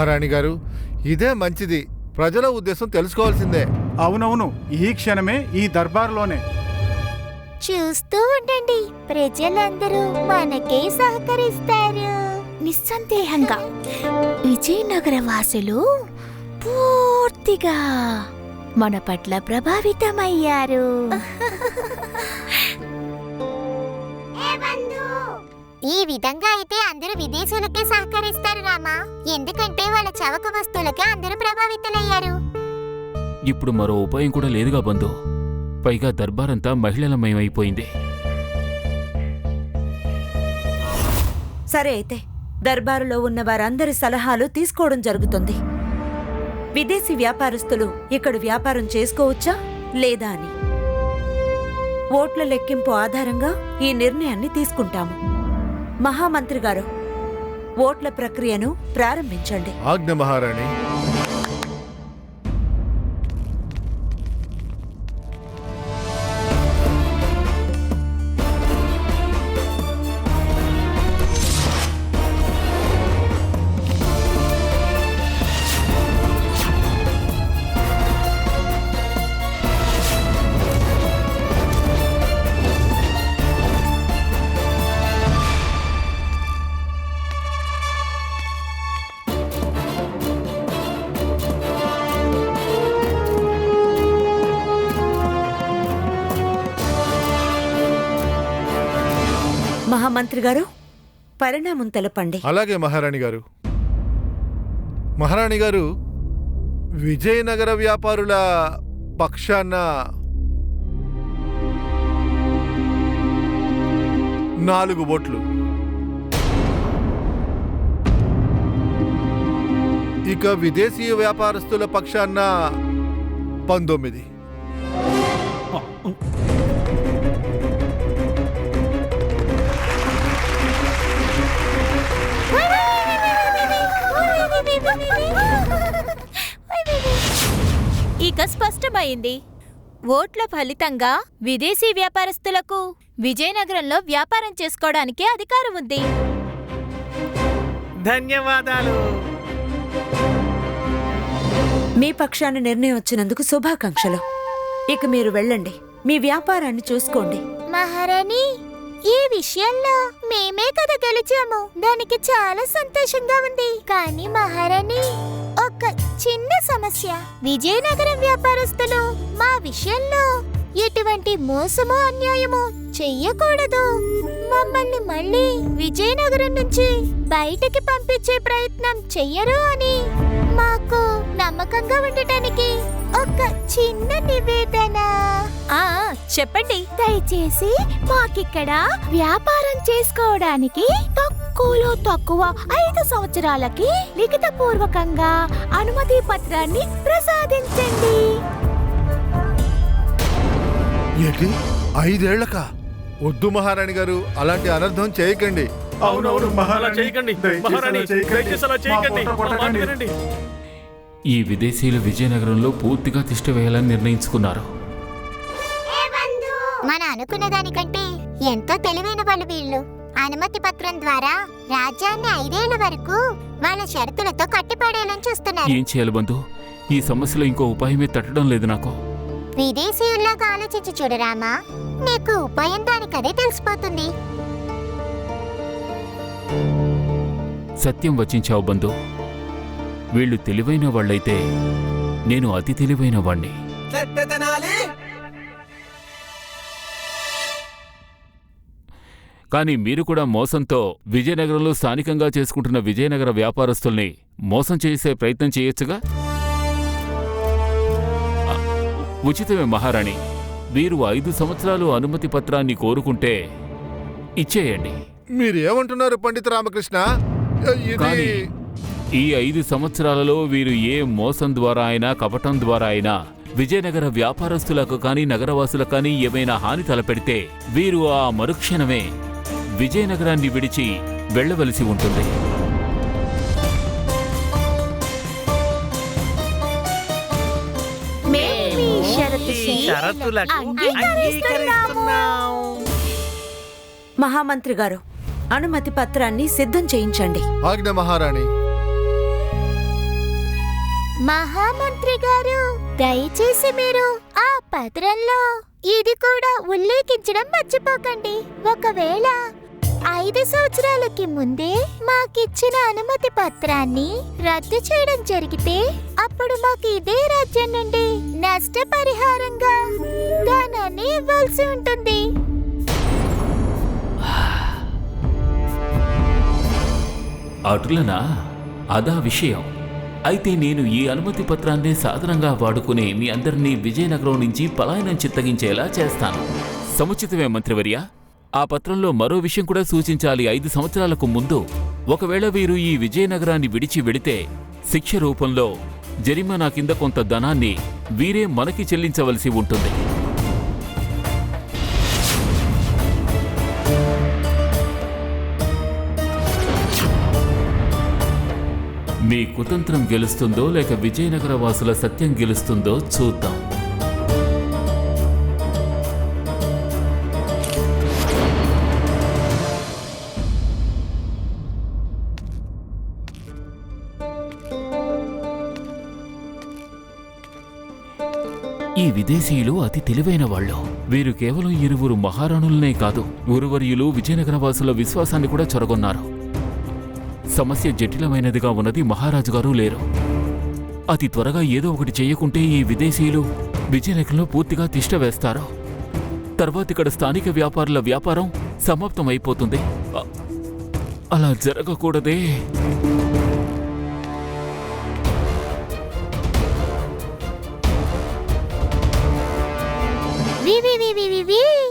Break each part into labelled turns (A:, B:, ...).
A: మహారాణి గారు ఇదే మంచిది. ప్రజల ఉద్దేశం తెలుసుకోవాల్సిందే.
B: అవునవును ఈ క్షణమే ఈ దర్బార్లోనే.
C: చూస్తూ ఉండండి ప్రజలందరూ మనకే సహకరిస్తారు. నిస్సందేహంగా విజయనగర వాసులు పూర్తిగా మన పట్ల ప్రభావితమయ్యారు. ఈ విధంగా అయితే అందరూ విదేశీయులకే సహకరిస్తారు రామా. ఎందుకంటే వాళ్ళ చవక వస్తువులకే అందరూ ప్రభావితులయ్యారు.
D: ఇప్పుడు మరో ఉపాయం కూడా లేదుగా బంధు. పైగా దర్బారంతా మహిళలమయమైపోయింది.
E: సరే అయితే దర్బారులో ఉన్న వారందరి సలహాలు తీసుకోవడం జరుగుతుంది. విదేశీ వ్యాపారస్తులు ఇక్కడ వ్యాపారం చేసుకోవచ్చా లేదా అని? ఓట్ల లెక్కింపు ఆధారంగా ఈ నిర్ణయాన్ని తీసుకుంటాము. మహామంత్రి గారు ఓట్ల ప్రక్రియను ప్రారంభించండి.
A: ఆజ్ఞ మహారాణి
E: మహామంత్రి గారు పరిణామం తెలపండి.
A: అలాగే మహారాణి గారు. మహారాణి గారు విజయనగర వ్యాపారుల పక్షాన నాలుగు ఓట్లు. ఇక విదేశీయ వ్యాపారస్తుల పక్షాన పంతొమ్మిది.
C: ఇక స్పష్టమైంది. ఓట్ల ఫలితంగా విదేశీ వ్యాపారస్తులకు విజయనగరంలో వ్యాపారం చేసుకోవడానికి అధికారం ఉంది.
F: ధన్యవాదాలు.
E: మీ పక్షాన నిర్ణయం వచ్చినందుకు శుభాకాంక్షలు. ఇక మీరు వెళ్ళండి. మీ వ్యాపారాన్ని చూసుకోండి.
C: మహారాణి ఈ విషయంలో మేమే కదా గెలిచాము. దానికి చాలా సంతోషంగా ఉంది. కానీ మహారాణి చిన్న సమస్య. విజయనగరం వ్యాపారస్తులు మా విషయంలో ఎటువంటి మోసమో అన్యాయమో చెయ్యకూడదు. మమ్మల్ని మళ్ళీ విజయనగరం నుంచి బయటికి పంపించే ప్రయత్నం చెయ్యరు అని మాకు నమ్మకంగా ఉండటానికి ఒక చిన్న నివేదన. ఆ చెప్పండి. దయచేసి మాకిక్కడ వ్యాపారం చేసుకోవడానికి తక్కువలో తక్కువ ఐదు సంవత్సరాలకి లిఖిత పూర్వకంగా అనుమతి పత్రాన్ని ప్రసాదించండి.
A: ఏంటి? ఐదేళ్ళకా? వద్దు మహారాణి గారు అలాంటి అనర్థం చేయకండి.
B: అవునవును మహారాణి.
F: చేయకండి. మహారాణి. దయచేసి అలా మాట. వినండి.
D: ఈ విదేశీయులు విజయనగరంలో పూర్తిగా తిష్ట వేయాలని నిర్ణయించుకున్నారు.
C: మన అనుకున్న దానికంటే ఎంతో తెలివైన వాళ్ళు వీళ్ళు. అనుమతి పత్రం ద్వారా రాజ్యాన్ని ఐదేళ్ళ వరకు వాళ్ళ షరతులతో కట్టిపడేయాలని చూస్తున్నారు.
D: ఏం చేయాలి బంధు? ఈ సమస్యలో ఇంకో ఉపాయమే తట్టడం లేదు నాకు.
C: విదేశీయుల్లాగా ఆలోచించి చూడరామా నీకు ఉపాయం దానికదే తెలిసిపోతుంది.
D: సత్యం వచించావు బంధు. వీళ్ళు తెలివైన వాళ్ళైతే నేను అతి తెలివైన వాణ్ణి. కానీ మీరు కూడా మోసంతో విజయనగరంలో స్థానికంగా చేసుకుంటున్న విజయనగర వ్యాపారస్తుల్ని మోసం చేసే ప్రయత్నం చేయొచ్చుగా? ఉచితమే మహారాణి. మీరు ఐదు సంవత్సరాలు అనుమతి పత్రాన్ని కోరుకుంటే ఇచ్చేయండి.
A: మీరు ఏమంటున్నారు పండిత రామకృష్ణ?
D: కానీ ఈ ఐదు సంవత్సరాలలో వీరు ఏ మోసం ద్వారా అయినా కపటం ద్వారా అయినా విజయనగర వ్యాపారస్తులకు కానీ నగరవాసులకు కానీ ఏమైనా హాని తలపెడితే వీరు ఆ మరుక్షణమే విజయనగరాన్ని విడిచి వెళ్ళవలసి ఉంటుంది.
E: మహామంత్రి గారు అనుమతి పత్రాన్ని సిద్ధం చేయించండి.
A: ఆజ్ఞ మహారాణి.
C: మహామంత్రి గారు దయచేసి మీరు ఆ పత్రంలో ఇది కూడా ఉల్లేఖించడం మర్చిపోకండి. ఒకవేళ ఐదు సంవత్సరాలకి ముందే మాకిచ్చిన అనుమతి పత్రాన్ని రద్దు చేయడం జరిగితే అప్పుడు మాకు ఇదే రాజ్యం నుండి నష్టపరిహారంగా ధనాన్ని ఇవ్వాల్సి ఉంటుంది.
D: అటులనా? అదా విషయం. అయితే నేను ఈ అనుమతి పత్రాన్ని సాధనంగా వాడుకుని మీ అందరినీ విజయనగరం నుంచి పలాయనం చిత్తగించేలా చేస్తాను. సముచితమే మంత్రివర్య. ఆ పత్రంలో మరో విషయం కూడా సూచించాలి. ఐదు సంవత్సరాలకు ముందు ఒకవేళ వీరు ఈ విజయనగరాన్ని విడిచి వెడితే శిక్ష రూపంలో జరిమానా కింద కొంత ధనాన్ని వీరే మనకి చెల్లించవలసి ఉంటుంది. మీ కుతంత్రం గెలుస్తుందో లేక విజయనగర వాసుల సత్యం గెలుస్తుందో చూద్దాం. ఈ విదేశీయులు అతి తెలివైన వాళ్ళు. వీరు కేవలం ఇరువురు మహారాణులనే కాదు గురువర్యులు విజయనగర వాసుల విశ్వాసాన్ని కూడా చొరగొన్నారు. సమస్య జటిలమైనదిగా ఉన్నది మహారాజు గారు లేరు. అతి త్వరగా ఏదో ఒకటి చేయకుంటే ఈ విదేశీయులు విజయనగరంలో పూర్తిగా తిష్ట వేస్తారు. తర్వాత ఇక్కడ స్థానిక వ్యాపారుల వ్యాపారం సమాప్తమైపోతుంది. అయిపోతుంది అలా జరగకూడదే.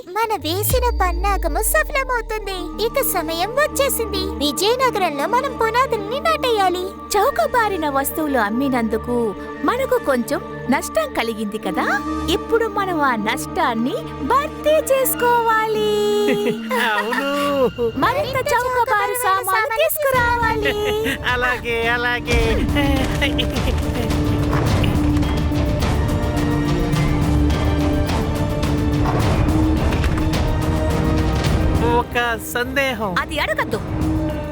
C: మన వేసిన పన్నాగము సఫలమవుతుంది. ఇక సమయం వచ్చేసింది. విజయనగరంలో మనం పునాదుల్ని నాటేయాలి.
G: చౌకబారిన వస్తువులు అమ్మినందుకు మనకు కొంచెం నష్టం కలిగింది కదా? ఇప్పుడు మనం ఆ నష్టాన్ని భర్తీ చేసుకోవాలి.
F: అవును.
G: మరింత చౌకబారు సామాను తీసుకురావాలి.
F: అలాగే అలాగే. ఒక సందేహం.
G: అది అడగద్దు.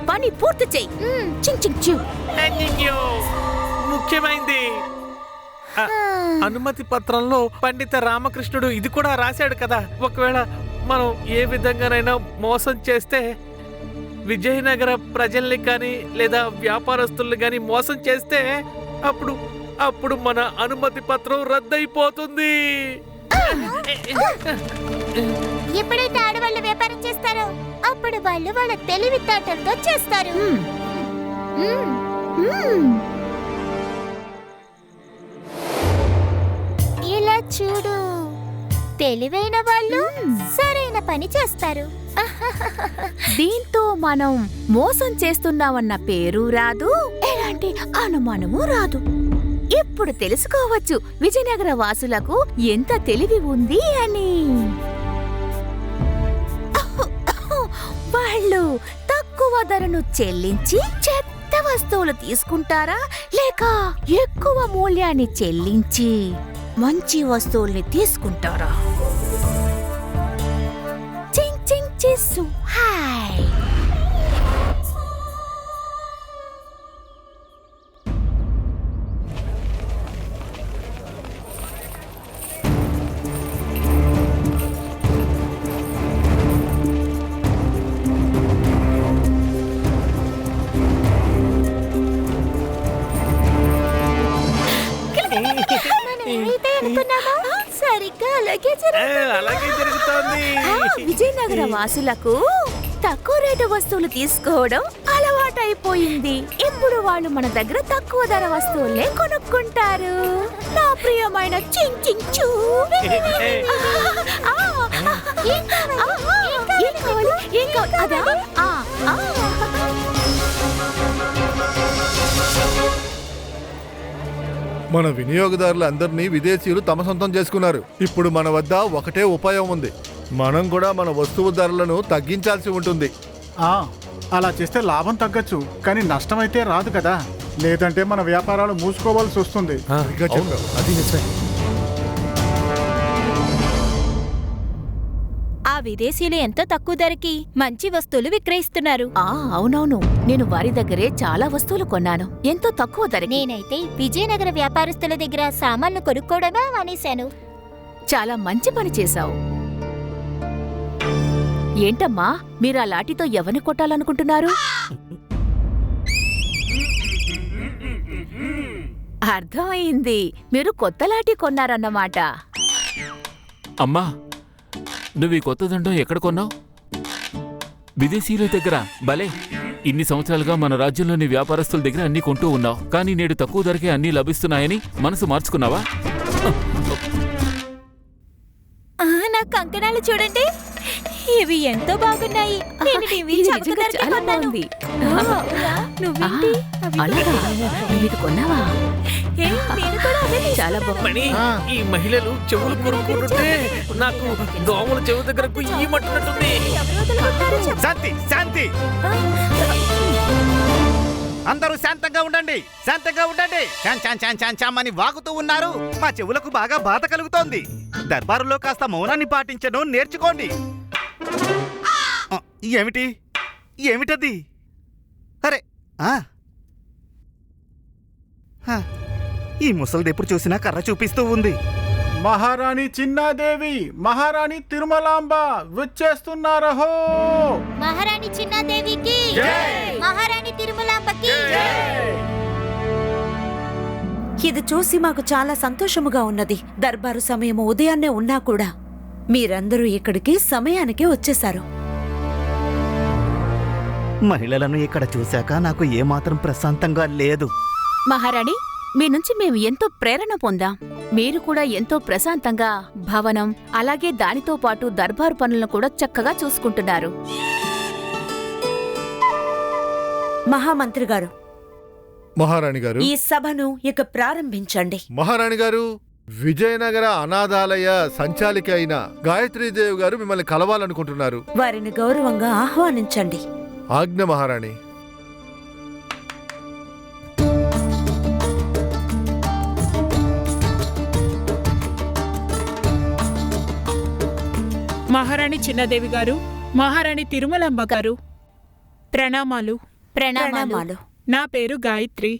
G: పని పూర్తి చెయ్యి చింగ్ చింగ్ చూ
F: అయ్యయ్యో, ముఖ్యమైంది. ఆ, అనుమతి పత్రంలో పండిత రామకృష్ణుడు ఇది కూడా రాశాడు కదా. ఒకవేళ మనం ఏ విధంగానైనా మోసం చేస్తే విజయనగర ప్రజల్ని కానీ లేదా వ్యాపారస్తుల్ని కానీ మోసం చేస్తే అప్పుడు అప్పుడు మన అనుమతి పత్రం రద్దయిపోతుంది.
C: ఎప్పుడైతే ఆడవాళ్ళు వ్యాపారం చేస్తారో అప్పుడు వాళ్ళు వాళ్ళ తెలివితేటలతో చేస్తారు. ఇలా చూడు. తెలివైన వాళ్ళు సరైన పని చేస్తారు.
G: దీంతో మనం మోసం చేస్తున్నామన్న పేరు రాదు. ఎలాంటి అనుమానము రాదు. ఇప్పుడు తెలుసుకోవచ్చు విజయనగర వాసులకు ఎంత తెలివి ఉంది అని. వాళ్ళు తక్కువ ధరను చెల్లించి చెత్త వస్తువులు తీసుకుంటారా? లేక ఎక్కువ మూల్యాన్ని చెల్లించి మంచి వస్తువుల్ని తీసుకుంటారా? చింగ్ చింగ్ చిస్సు
C: హా అలాగే జరుగుతుంది
G: విజయనగర వాసులకు తక్కువ రేటు వస్తువులు తీసుకోవడం అలవాటైపోయింది ఇప్పుడు వాళ్ళు మన దగ్గర తక్కువ ధర వస్తువులే కొనుక్కుంటారు నా ప్రియమైన చింగ్ చింగ్ చూ ఆ, ఆ, ఏం కావాలి? ఏం కావాలి? ఏం కావాలి? అదా?
A: మన వినియోగదారులందరినీ విదేశీయులు తమ సొంతం చేసుకున్నారు. ఇప్పుడు మన వద్ద ఒకటే ఉపాయం ఉంది. మనం కూడా మన వస్తువు ధరలను తగ్గించాల్సి ఉంటుంది.
B: ఆ, అలా చేస్తే లాభం తగ్గచ్చు కానీ నష్టం అయితే రాదు కదా. లేదంటే మన వ్యాపారాలు మూసుకోవాల్సి వస్తుంది.
A: సరిగ్గా చెప్పావు.
H: అది నిజమే. విదేశీయులు ఎంతో తక్కువ ధరకి మంచి వస్తువులు విక్రయిస్తున్నారు?
G: ఆ అవునవును. నేను వారి దగ్గరే చాలా వస్తువులు కొన్నాను. ఎంతో తక్కువ ధరకి.
C: నేనైతే విజయనగర వ్యాపారస్తుల దగ్గర సామాన్లు కొనుక్కోవడమే మానేశాను.
G: చాలా మంచి పని చేశావు. ఏంటమ్మా మీరు ఆ లాఠీతో ఎవరిని కొట్టాలనుకుంటున్నారు? అర్థమైంది. మీరు కొత్త లాఠీ కొన్నారన్నమాట.
D: అమ్మా నువ్వు ఈ కొత్త దండం ఎక్కడ కొన్నావు? విదేశీయుల దగ్గర భలే. ఇన్ని సంవత్సరాలుగా మన రాజ్యంలోని వ్యాపారస్తుల దగ్గర అన్ని కొంటూ ఉన్నావు. కానీ నేడు తక్కువ ధరకే అన్నీ లభిస్తున్నాయని మనసు మార్చుకున్నావా?
H: నా కంకణాలు చూడండి. ఇవి ఎంతో బాగున్నాయి.
G: అలాగా నువ్వు కొన్నావా? చాలా బాగుంది.
F: మణి ఈ మహిళలు చెవులు కొనుక్కుంటుంటే నాకు దోమల చెవు దగ్గరకు ఈ
H: చెప్పు.
I: శాంతి శాంతి. అందరూ శాంతంగా ఉండండి శాంతంగా ఉండండి. చాన్ చాన్ చాన్ చాన్ చామ్ అని వాగుతూ ఉన్నారు. మా చెవులకు బాగా బాధ కలుగుతోంది. దర్బారులో కాస్త మౌనాన్ని పాటించడం నేర్చుకోండి. ఏమిటి? ఏమిటది? అరే ఆ. ఈ ముసలిది ఎప్పుడు చూసినా కర్ర చూపిస్తూ ఉంది.
B: మహారాణి చిన్నాదేవి మహారాణి తిరుమలాంబ వచ్చేస్తున్నారహో!
C: మహారాణి చిన్నాదేవికి మహారాణి తిరుమలాంబకి
E: ఇది చూసి మాకు చాలా సంతోషముగా ఉన్నది. దర్బారు సమయం ఉదయాన్నే ఉన్నా కూడా మీరందరూ ఇక్కడికి సమయానికి వచ్చేశారు.
I: మహిళలను ఇక్కడ చూశాక నాకు ఏమాత్రం ప్రశాంతంగా లేదు.
G: మహారాణి మీ నుంచి మేము ఎంతో ప్రేరణ పొందాం. మీరు కూడా ఎంతో ప్రశాంతంగా భవనం అలాగే దానితో పాటు దర్బారు పనులను కూడా చక్కగా చూసుకుంటున్నారు.
E: మహామంత్రి గారు.
A: మహారాణి గారు.
E: ఈ సభను ఇక ప్రారంభించండి.
A: మహారాణి గారు విజయనగర అనాథాలయ సంచాలిక అయిన గాయత్రీదేవి గారు మిమ్మల్ని కలవాలనుకుంటున్నారు.
E: వారిని గౌరవంగా ఆహ్వానించండి.
A: ఆజ్ఞ మహారాణి.
J: మహారాణి చిన్నదేవి గారు మహారాణి తిరుమలమ్మ గారు ప్రణామాలు.
H: ప్రణామాలు.
J: నా పేరు గాయత్రి.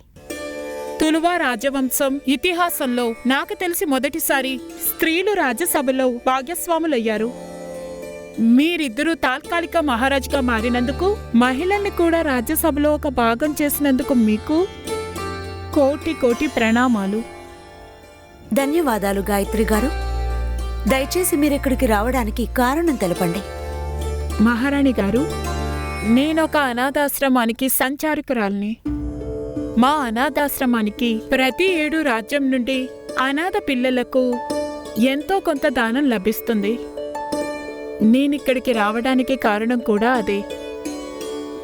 J: తులువా రాజవంశం ఇతిహాసంలో నాకు తెలిసి మొదటిసారి స్త్రీలు రాజ్యసభలో భాగ్యస్వాములయ్యారు. మీరిద్దరూ తాత్కాలిక మహారాజుగా మారినందుకు మహిళల్ని కూడా రాజ్యసభలో ఒక భాగం చేసినందుకు మీకు కోటి కోటి ప్రణామాలు.
E: ధన్యవాదాలు గాయత్రి గారు. దయచేసి మీరిక్కడికి రావడానికి కారణం తెలపండి.
J: మహారాణి గారు నేనొక అనాథాశ్రమానికి సంచారకురాల్ని. మా అనాథాశ్రమానికి ప్రతి ఏడు రాజ్యం నుండి అనాథ పిల్లలకు ఎంతో కొంత దానం లభిస్తుంది. నేనిక్కడికి రావడానికి కారణం కూడా అదే.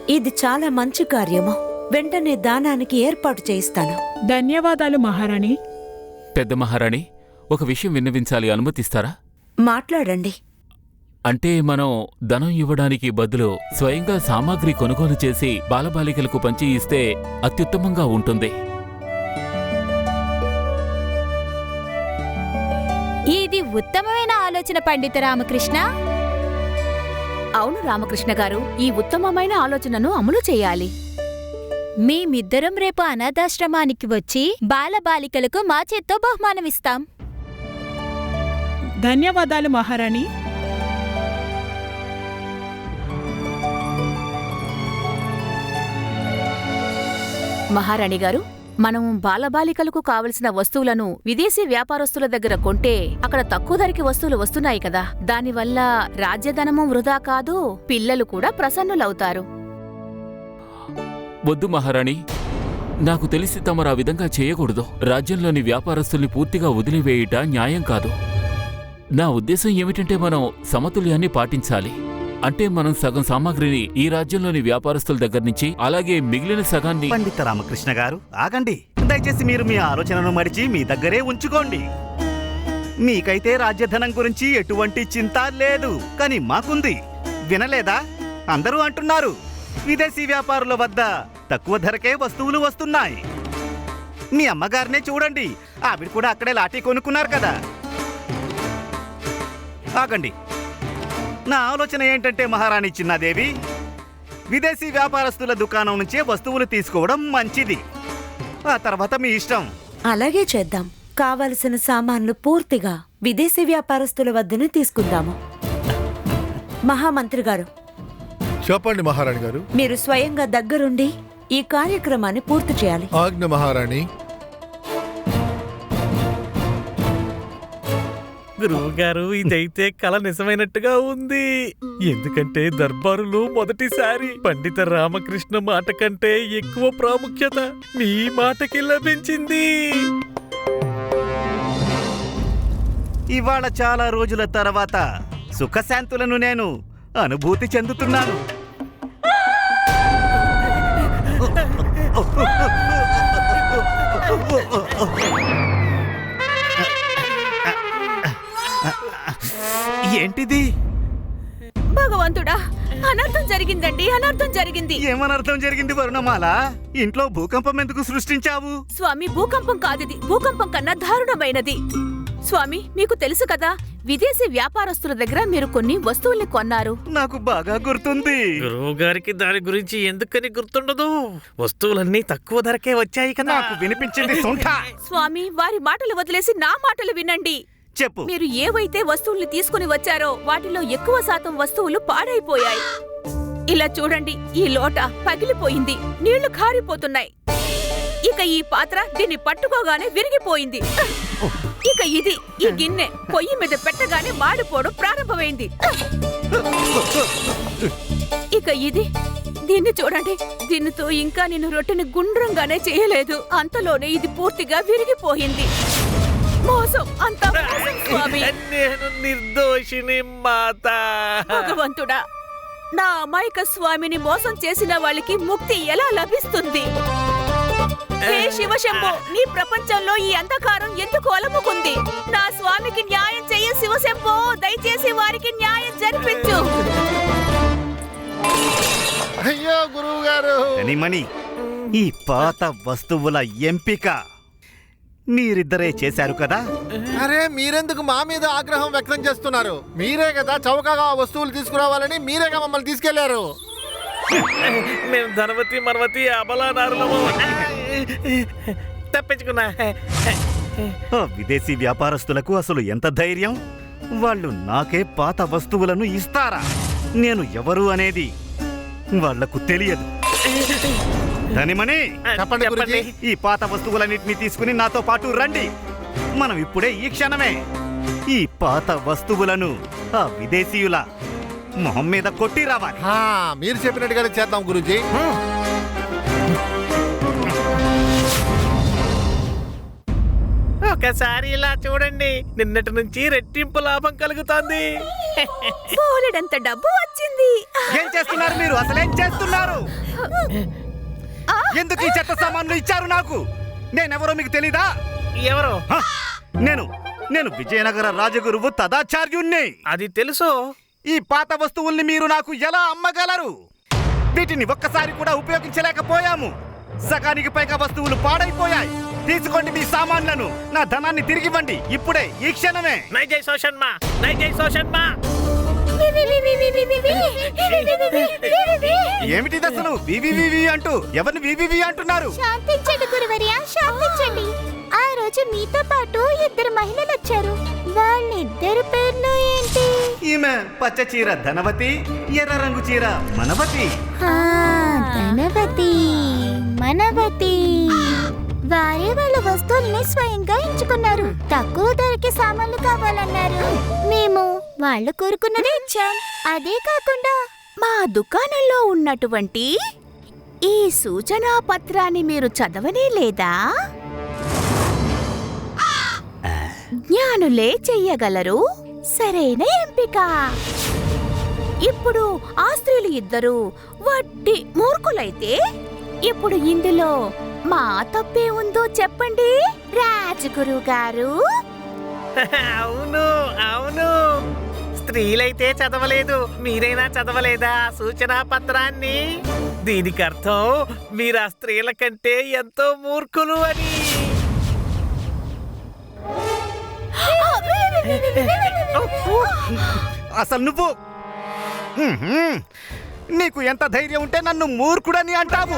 E: ఇది చాలా మంచి కార్యము. వెంటనే దానానికి ఏర్పాటు చేయిస్తాను.
J: ధన్యవాదాలు మహారాణి.
D: పెద్ద మహారాణి ఒక విషయం విన్నవించాలి అనుమతిస్తారా?
E: మాట్లాడండి.
D: అంటే మనం ధనం ఇవ్వడానికి బదులు స్వయంగా సామాగ్రి కొనుగోలు చేసి బాలబాలికలకు పంచి ఇస్తే అత్యుత్తమంగా ఉంటుంది.
H: ఇది ఉత్తమమైన ఆలోచన పండిత రామకృష్ణ.
G: అవును రామకృష్ణ గారు ఈ ఉత్తమమైన ఆలోచనను అమలు చేయాలి.
H: మేమిద్దరం రేపు అనాథాశ్రమానికి వచ్చి బాలబాలికలకు మా చేత్తో బహుమానమిస్తాం.
J: ధన్యవాదాలు మహారాణి.
G: మహారాణి గారు మనం బాలబాలికలకు కావలసిన వస్తువులను విదేశీ వ్యాపారస్తుల దగ్గర కొంటే అక్కడ తక్కువ ధరకి వస్తువులు వస్తున్నాయి కదా. దానివల్ల రాజ్యధనము వృధా కాదు పిల్లలు కూడా ప్రసన్నులవుతారు.
D: వద్దు మహారాణి. నాకు తెలిసి తమరు ఆ విధంగా చేయకూడదు. రాజ్యంలోని వ్యాపారస్తుల్ని పూర్తిగా వదిలివేయుట న్యాయం కాదు. నా ఉద్దేశం ఏమిటంటే మనం సమతుల్యాన్ని పాటించాలి. అంటే మనం సగం సామాగ్రిని ఈ రాజ్యంలోని వ్యాపారస్తుల దగ్గర నుంచి అలాగే మిగిలిన సగాన్ని
I: పండిత రామకృష్ణ గారు ఆగండి. దయచేసి మీరు మీ ఆలోచనను మడిచి మీ దగ్గరే ఉంచుకోండి. మీకైతే రాజ్యధనం గురించి ఎటువంటి చింత లేదు కానీ మాకుంది. వినలేదా? అందరూ అంటున్నారు విదేశీ వ్యాపారుల వద్ద తక్కువ ధరకే వస్తువులు వస్తున్నాయి. మీ అమ్మగారినే చూడండి ఆవిడ కూడా అక్కడే లాఠీ కొనుక్కున్నారు కదా. ఆగండి. నా ఆలోచన ఏంటంటే మహారాణి చిన్నాదేవి విదేశీ వ్యాపారస్తుల దుకాణం నుంచే వస్తువులు తీసుకోవడం మంచిది. ఆ తర్వాత మీ ఇష్టం.
E: అలాగే చేద్దాం. కావలసిన సామాన్లు పూర్తిగా విదేశీ వ్యాపారస్తుల వద్దనే తీసుకుందాము. మహామంత్రి గారు.
A: చెప్పండి మహారాణి గారు.
E: మీరు స్వయంగా దగ్గరుండి ఈ కార్యక్రమాన్ని పూర్తి చేయాలి.
A: ఆజ్ఞ మహారాణి
F: గురువు గారు ఇదైతే కళ నిజమైనట్టుగా ఉంది. ఎందుకంటే దర్బారులో మొదటిసారి పండిత రామకృష్ణ మాట కంటే ఎక్కువ ప్రాముఖ్యత మీ మాటకి లభించింది.
I: ఇవాళ చాలా రోజుల తర్వాత సుఖశాంతులను నేను అనుభూతి చెందుతున్నాను. ఏంటిది?
G: భగవంతుడా అనర్థం జరిగిందండి అనర్థం జరిగింది.
I: ఏమనర్థం జరిగింది వరుణమాల? ఇంట్లో భూకంపం ఎందుకు సృష్టించావు?
G: స్వామి భూకంపం కాదిది. భూకంపం కన్నా దారుణమైనది. స్వామి మీకు తెలుసు కదా విదేశీ వ్యాపారస్తుల దగ్గర మీరు కొన్ని వస్తువుల్ని కొన్నారు.
I: నాకు బాగా గుర్తుంది.
F: గురువు గారికి దాని గురించి ఎందుకని గుర్తుండదు? వస్తువులన్నీ తక్కువ ధరకే వచ్చాయి కదా.
I: నాకు వినిపించింది
G: స్వామి వారి మాటలు వదిలేసి నా మాటలు వినండి.
I: చెప్పు.
G: మీరు ఏవైతే వస్తువుల్ని తీసుకుని వచ్చారో వాటిలో ఎక్కువ శాతం వస్తువులు పాడైపోయాయి. ఇలా చూడండి ఈ లోట పగిలిపోయింది. నీళ్ళు కారిపోతున్నాయి. ఇక ఈ పాత్ర దీన్ని పట్టుకోగానే విరిగిపోయింది. ఇక ఇది ఈ గిన్నె పొయ్యి మీద పెట్టగానే మాడిపోవడం ప్రారంభమైంది. ఇక ఇది దీన్ని చూడండి దీనితో ఇంకా నేను రొట్టెని గుండ్రంగానే చేయలేదు. అంతలోనే ఇది పూర్తిగా విరిగిపోయింది. మోసం. అంత మోసం స్వామి.
F: నేను నిర్దోషిని మాత.
G: భగవంతుడా నా అమాయక స్వామిని మోసం చేసిన వాళ్ళకి ముక్తి ఎలా లభిస్తుంది? హే శివశంభో నీ ప్రపంచంలో ఈ అంధకారం ఎందుకు అలముకుంది? నా స్వామికి న్యాయం చెయ్య శివశంభో దయచేసి వారికి న్యాయం జరిపించు.
A: అయ్యో గురువు గారు
I: మణి ఈ పాత వస్తువుల ఎంపిక. మీరిద్దరే చేశారు కదా?
A: అరే మీరెందుకు మా మీద ఆగ్రహం వ్యక్తం చేస్తున్నారు? మీరే కదా చౌకగా ఆ వస్తువులు తీసుకురావాలని మీరేగా మమ్మల్ని తీసుకెళ్ళారు.
F: మేము ధనవతి మరవతి అబలానారులము తప్పించుకున్నా.
I: ఆ విదేశీ వ్యాపారస్తులకు అసలు ఎంత ధైర్యం? వాళ్ళు నాకే పాత వస్తువులను ఇస్తారా? నేను ఎవరు అనేది వాళ్ళకు తెలియదు. ధనిమణి
A: చెప్పండి గురూజీ.
I: ఈ పాత వస్తువులన్నింటినీ తీసుకుని నాతో పాటు రండి. మనం ఇప్పుడే ఈ క్షణమే ఈ పాత వస్తువులను ఆ విదేశీయుల మొహం మీద కొట్టి రావాలి.
A: హా, మీరు చెప్పినట్టుగానే చేద్దాం గురుజీ.
F: ఒకసారి ఇలా చూడండి. నిన్నటి నుంచి రెట్టింపు లాభం కలుగుతోంది.
G: బోలెడంత డబ్బు వచ్చింది.
I: ఏం చేస్తున్నారు మీరు? అసలేం చేస్తున్నారు? ఎందుకు ఈ చెత్త సామాన్లు ఇచ్చారు నాకు? నేనెవరో మీకు తెలీదా?
F: ఎవరు?
I: హ! నేను. నేను విజయనగర రాజగురువు తదాచార్యుణ్ణి.
F: అది తెలుసు.
I: ఈ పాత వస్తువుల్ని మీరు నాకు ఎలా అమ్మగలరు? వీటిని ఒక్కసారి కూడా ఉపయోగించలేకపోయాము. సగానికి పైగా వస్తువులు పాడైపోయాయి. తీసుకోండి మీ సామాన్లను. నా ధనాన్ని తిరిగివ్వండి. ఇప్పుడే ఈ క్షణమే.
F: నై జై శోషన్మా. నై జై శోషన్మా.
I: ఏమిటిది అసలు? వివివివి అంటూ ఎవరిని వివివి అంటున్నారు?
C: శాంతించండి గురువర్య శాంతించండి. ఆ రోజు మీతో పాటు ఇద్దరు మహిళలు వచ్చారు. వాళ్ళిద్దరు పేర్లు ఏంటి?
I: ఈమె పచ్చ చీర ధనవతి ఎర్ర రంగు చీర మనవతి.
C: ఆ, ధనవతి మనవతి. వారే వాళ్ళ వస్తువుల్ని స్వయంగా ఎంచుకున్నారు. తక్కువ ధరకి సామాన్లు కావాలన్నారు. మేము వాళ్ళు కోరుకున్నదే ఇచ్చాం. అదే కాకుండా
G: మా దుకాణంలో ఉన్నటువంటి ఈ సూచనా పత్రాన్ని మీరు చదవనే లేదా? జ్ఞానులే చెయ్యగలరు. సరైన ఎంపిక. ఇప్పుడు ఆ స్త్రీలు ఇద్దరు వడ్డీ మూర్ఖులైతే ఇప్పుడు ఇందులో మా తప్పే ఉందో చెప్పండి రాజగురు గారు.
F: అవును అవును. స్త్రీలైతే చదవలేదు మీరైనా చదవలేదా సూచనా పత్రాన్ని? దీనికి అర్థం మీరు ఆ స్త్రీల కంటే ఎంతో మూర్ఖులు అని.
I: అసలు నువ్వు. నీకు ఎంత ధైర్యం ఉంటే నన్ను మూర్ఖుడని అంటావు.